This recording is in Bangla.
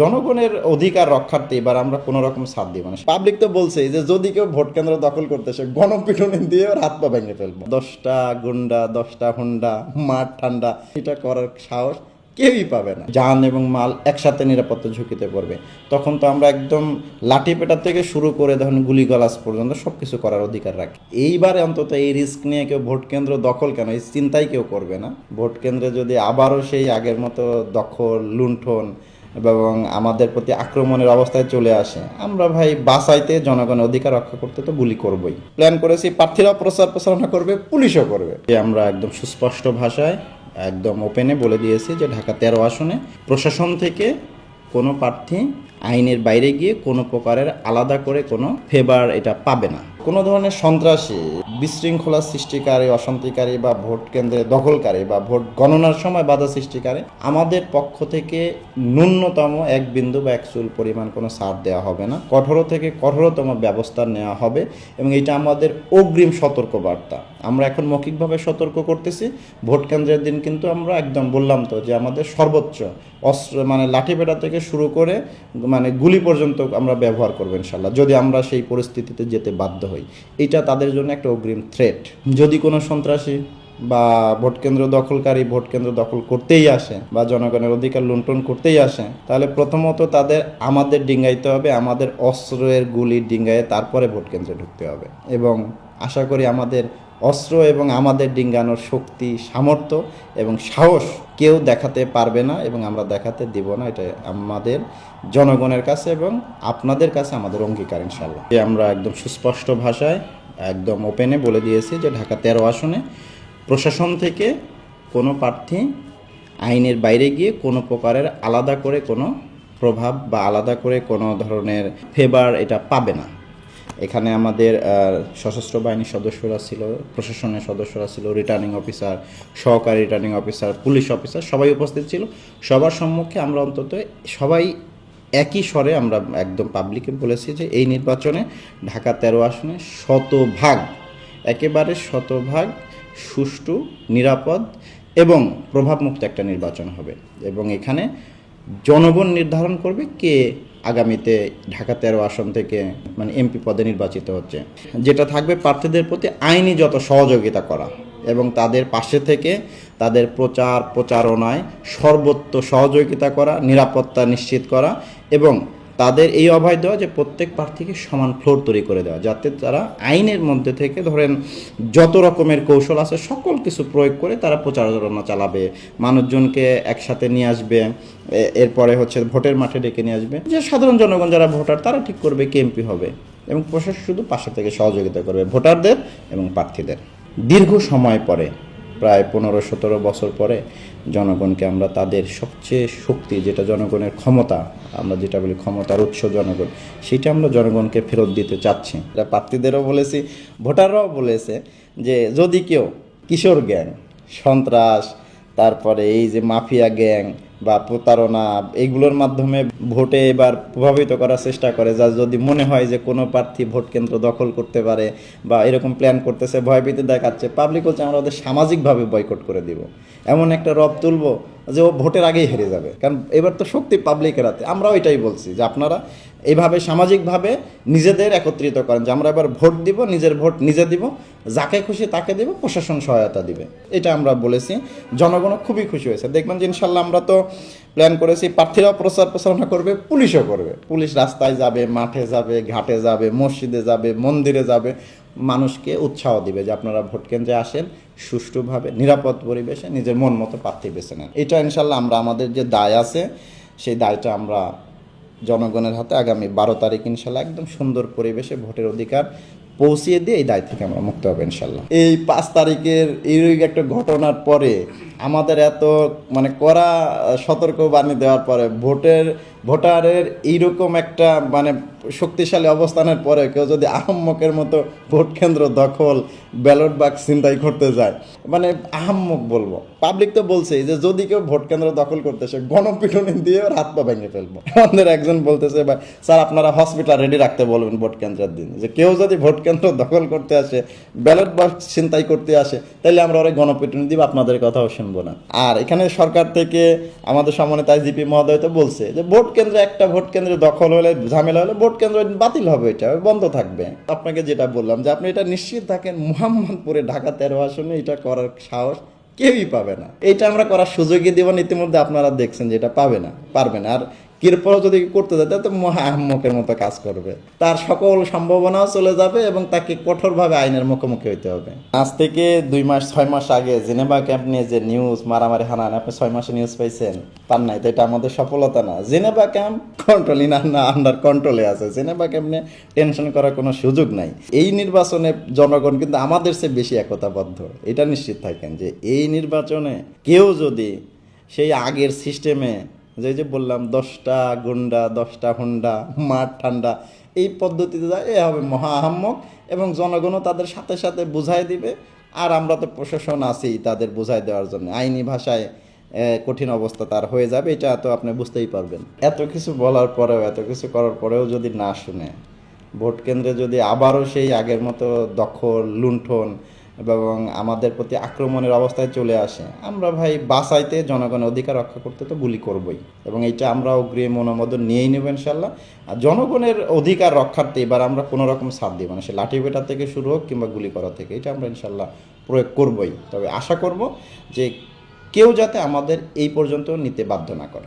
জনগণের অধিকার রক্ষার্থে এবার আমরা কোনো রকম সাথ দিব না। পাবলিক তো বলছে যে যদি কেউ ভোট কেন্দ্র দখল করতেছে গণপিটুনি দিয়ে হাত পা ভেঙে ফেলব। দশটা গুন্ডা, দশটা হুন্ডা, মাঠ ঠান্ডা, এটা করার সাহস কেউই পাবে না। যান এবং মাল একসাথে নিরাপত্তা ঝুঁকিতে পড়বে। তখন তো আমরা একদম লাঠি পেটা থেকে শুরু করে ধরুন গুলি গলাস পর্যন্ত সব কিছু করার অধিকার রাখি। এইবারে অন্তত এই রিস্ক নিয়ে কেউ ভোট কেন্দ্র দখল কেন? এই চিন্তাই কেউ করবে না। ভোট কেন্দ্রে যদি আবারও সেই আগের মতো দখল, লুণ্ঠন এবং আমাদের প্রতি আক্রমণের অবস্থায় চলে আসে। আমরা ভাই বাসাইতে জনগণের অধিকার রক্ষা করতে তো গুলি করবই। প্ল্যান করেছি, প্রার্থীরাও প্রচার প্রচারণা করবে, পুলিশও করবে। যে আমরা একদম সুস্পষ্ট ভাষায়, একদম ওপেনে বলে দিয়েছি যে ঢাকা তেরো আসনে প্রশাসন থেকে কোনো প্রার্থী আইনের বাইরে গিয়ে কোনো প্রকারের আলাদা করে কোনো ফেভার এটা পাবে না। কোনো ধরনের সন্ত্রাসী বিশৃঙ্খলা সৃষ্টিকারী, অশান্তিকারী বা ভোট কেন্দ্রে দখলকারী বা ভোট গণনার সময় বাধা সৃষ্টিকারী, আমাদের পক্ষ থেকে ন্যূনতম এক বিন্দু বা এক চুল পরিমাণ কোনো ছাড় দেওয়া হবে না। কঠোর থেকে কঠোরতম ব্যবস্থা নেওয়া হবে এবং এটা আমাদের অগ্রিম সতর্কবার্তা। আমরা এখন মৌখিকভাবে সতর্ক করতেছি। ভোট কেন্দ্রের দিন কিন্তু আমরা একদম বললাম তো যে আমাদের সর্বোচ্চ অস্ত্র মানে লাঠি পেটা থেকে শুরু করে মানে গুলি পর্যন্ত আমরা ব্যবহার করব ইনশাল্লাহ, যদি আমরা সেই পরিস্থিতিতে যেতে বাধ্য হই। এটা তাদের জন্য একটা অগ্রিম থ্রেট যদি কোনো সন্ত্রাসী বা ভোট কেন্দ্র দখলকারী ভোট কেন্দ্র দখল করতেই আসে বা জনগণের অধিকার লুণ্ঠন করতেই আসে, তাহলে প্রথমত তাদের আমাদের ডিঙ্গাইতে হবে, আমাদের অস্ত্রের গুলি ডিঙ্গায়ে তারপরে ভোট কেন্দ্রে ঢুকতে হবে। এবং আশা করি আমাদের অস্ত্র এবং আমাদের ডিঙ্গানোর শক্তি, সামর্থ্য এবং সাহস কেউ দেখাতে পারবে না এবং আমরা দেখাতে দিব না। এটা আমাদের জনগণের কাছে এবং আপনাদের কাছে আমাদের অঙ্গীকার ইনশাল্লাহ আমরা একদম সুস্পষ্ট ভাষায় একদম ওপেনে বলে দিয়েছি যে ঢাকা তেরো আসনে প্রশাসন থেকে কোনো প্রার্থী আইনের বাইরে গিয়ে কোনো প্রকারের আলাদা করে কোনো প্রভাব বা আলাদা করে কোনো ধরনের ফেভার এটা পাবে না। এখানে আমাদের সশস্ত্র বাহিনীর সদস্যরা ছিল, প্রশাসনের সদস্যরা ছিল রিটার্নিং অফিসার সহকারী রিটার্নিং অফিসার পুলিশ অফিসার সবাই উপস্থিত ছিল। সবার সম্মুখে আমরা অন্তত সবাই একই স্বরে আমরা একদম পাবলিকে বলেছি যে এই নির্বাচনে ঢাকা তেরো আসনে শতভাগ, একেবারে শতভাগ সুষ্ঠু, নিরাপদ এবং প্রভাবমুক্ত একটা নির্বাচন হবে। এবং এখানে জনগণ নির্ধারণ করবে কে আগামীতে ঢাকা তেরো আসন থেকে মানে এমপি পদে নির্বাচিত হচ্ছে। যেটা থাকবে প্রার্থীদের প্রতি আইনি যত সহযোগিতা করা এবং তাদের পাশে থেকে তাদের প্রচার প্রচারণায় সর্বত্র সহযোগিতা করা, নিরাপত্তা নিশ্চিত করা এবং তাদের এই অভয় দেওয়া যে প্রত্যেক প্রার্থীকে সমান ফ্লোর তৈরি করে দেওয়া, যাতে তারা আইনের মধ্যে থেকে ধরেন যত রকমের কৌশল আছে, সকল কিছু প্রয়োগ করে তারা প্রচারণা চালাবে। মানুষজনকে একসাথে নিয়ে আসবে এরপরে হচ্ছে ভোটের মাঠে ডেকে নিয়ে আসবে। যে সাধারণ জনগণ যারা ভোটার, তারা ঠিক করবে কে এমপি হবে এবং প্রশাসন শুধু পাশে থেকে সহযোগিতা করবে, ভোটারদের এবং প্রার্থীদের। দীর্ঘ সময় পরে, প্রায় পনেরো সতেরো বছর পরে জনগণকে আমরা তাদের সবচেয়ে শক্তি, যেটা জনগণের ক্ষমতা, আমরা যেটা বলি ক্ষমতার উৎস জনগণ, সেটা আমরা জনগণকে ফেরত দিতে চাচ্ছি। এটা প্রার্থীদেরও বলেছি, ভোটাররাও বলেছে যে যদি কেউ কিশোর গ্যাং, সন্ত্রাস, তারপরে এই যে মাফিয়া গ্যাং বা প্রতারণা, এগুলোর মাধ্যমে ভোটে এবার প্রভাবিত করার চেষ্টা করে, যা যদি মনে হয় যে কোনো প্রার্থী ভোট কেন্দ্র দখল করতে পারে বা এরকম প্ল্যান করতেছে ভয়ভীতি দেখাচ্ছে পাবলিক হচ্ছে আমরা ওদের সামাজিকভাবে বয়কট করে দিব। এমন একটা রব তুলবো যে ও ভোটের আগেই হেরে যাবে। কারণ এবার তো শক্তি পাবলিকের হাতে। আমরাও এটাই বলছি যে আপনারা এইভাবে সামাজিকভাবে নিজেদের একত্রিত করেন যে আমরা এবার ভোট দিব, নিজের ভোট নিজে দিব, যাকে খুশি তাকে দিব, প্রশাসন সহায়তা দিবে। এটা আমরা বলেছি। জনগণও খুবই খুশি হয়েছে। দেখবেন যে ইনশাল্লাহ আমরা তো প্ল্যান করেছি, প্রার্থীরাও প্রচার প্রচারণা করবে, পুলিশও করবে। পুলিশ রাস্তায় যাবে, মাঠে যাবে, ঘাটে যাবে, মসজিদে যাবে, মন্দিরে যাবে। মানুষকে উৎসাহ দিবে যে আপনারা ভোট কেন্দ্রে আসেন, সুষ্ঠুভাবে, নিরাপদ পরিবেশে নিজের মন মতো প্রার্থী বেছে নেন। এটা ইনশাল্লাহ আমরা, আমাদের যে দায় আছে, সেই দায়টা আমরা জনগণের হাতে আগামী বারো তারিখ ইনশাল্লাহ একদম সুন্দর পরিবেশে ভোটের অধিকার পৌঁছিয়ে দিয়ে এই দায় থেকে আমরা মুক্ত হব ইনশাল্লাহ এই পাঁচ তারিখের এই একটা ঘটনার পরে আমাদের এত মানে কড়া সতর্ক বাণী দেওয়ার পরে ভোটের, ভোটারের এইরকম একটা মানে শক্তিশালী অবস্থানের পরে কেউ যদি আহম্মকের মতো ভোট কেন্দ্র দখল, ব্যালট বাক্স চিন্তাই করতে যায় মানে আহম্মক বলব। পাবলিক তো বলছেই যে যদি কেউ ভোট কেন্দ্র দখল করতেছে গণপিটুনি দিয়ে ওর হাত পা ভেঙে ফেলব। আমাদের একজন বলতেছে, ভাই, স্যার, আপনারা হসপিটাল রেডি রাখতে বলবেন ভোট কেন্দ্রের দিন। যে কেউ যদি ভোট কেন্দ্র দখল করতে আসে, ব্যালট বাক্স চিন্তাই করতে আসে তাহলে আমরা গণপিটুনি দিব, আপনাদের কথাও শুনব না। আর এখানে সরকার থেকে আমাদের সম্মানিত আইজিপি মহোদয় তো বলছে যে, ভোট কেন্দ্রে একটা ভোট কেন্দ্রে দখল হলে, ঝামেলা হলে ভোট কেন্দ্র বাতিল হবে এটা বন্ধ থাকবে। আপনাকে যেটা বললাম যে, আপনি এটা নিশ্চিত থাকেন, মোহাম্মদপুরে ঢাকা তেরো আসনে এটা করার সাহস কেউই পাবে না। এটা আমরা করার সুযোগই দিব না, ইতিমধ্যে আপনারা দেখছেন যে এটা পাবে না, পারবে না। আর এরপরও যদি করতে যায়, তাহলে তো মহা আহম্মকের মতো কাজ করবে। তার সকল সম্ভাবনাও চলে যাবে এবং তাকে কঠোরভাবে আইনের মুখোমুখি হইতে হবে। আজ থেকে দুই মাস, ছয় মাস আগে জেনেভা ক্যাম্প নিয়ে যে নিউজ, মারামারি হানান আপনি ছয় মাসে নিউজ পাইছেন পান নাই তো এটা আমাদের সফলতা না। জেনেভা ক্যাম্প কন্ট্রোলিং না আন্ডার কন্ট্রোলে আছে। জেনেভা ক্যাম্প নিয়ে টেনশন করার কোনো সুযোগ নাই। এই নির্বাচনে জনগণ কিন্তু আমাদের চেয়ে বেশি একতাবদ্ধ। এটা নিশ্চিত থাকেন যে এই নির্বাচনে কেউ যদি সেই আগের সিস্টেমে যে যে বললাম, দশটা গুন্ডা, দশটা হুন্ডা, মাঠ ঠান্ডা, এই পদ্ধতিতে যায়, এ হবে মহা এবং জনগণও তাদের সাথে সাথে বুঝাই দিবে। আর আমরা তো প্রশাসন আছি তাদের বুঝাই দেওয়ার জন্য। আইনি ভাষায় কঠিন অবস্থা তার হয়ে যাবে, এটা তো আপনি বুঝতেই পারবেন। এত কিছু বলার পরেও, এত কিছু করার পরেও যদি না শুনে, ভোট কেন্দ্রে যদি আবারও সেই আগের মতো দখল, লুণ্ঠন এবং আমাদের প্রতি আক্রমণের অবস্থায় চলে আসে। আমরা ভাই বাসাইতে জনগণের অধিকার রক্ষা করতে তো গুলি করবই এবং এটা আমরা অগ্রিম অনুমোদন নিয়েই নেব ইনশাল্লাহ আর জনগণের অধিকার রক্ষার্থে এবার আমরা কোনো রকম সাথ দিব না, সে লাঠি পেটা থেকে শুরু হোক কিংবা গুলি করা থেকে, এটা আমরা ইনশাল্লাহ প্রয়োগ করবই। তবে আশা করব যে কেউ যাতে আমাদের এই পর্যন্ত নিতে বাধ্য না করে।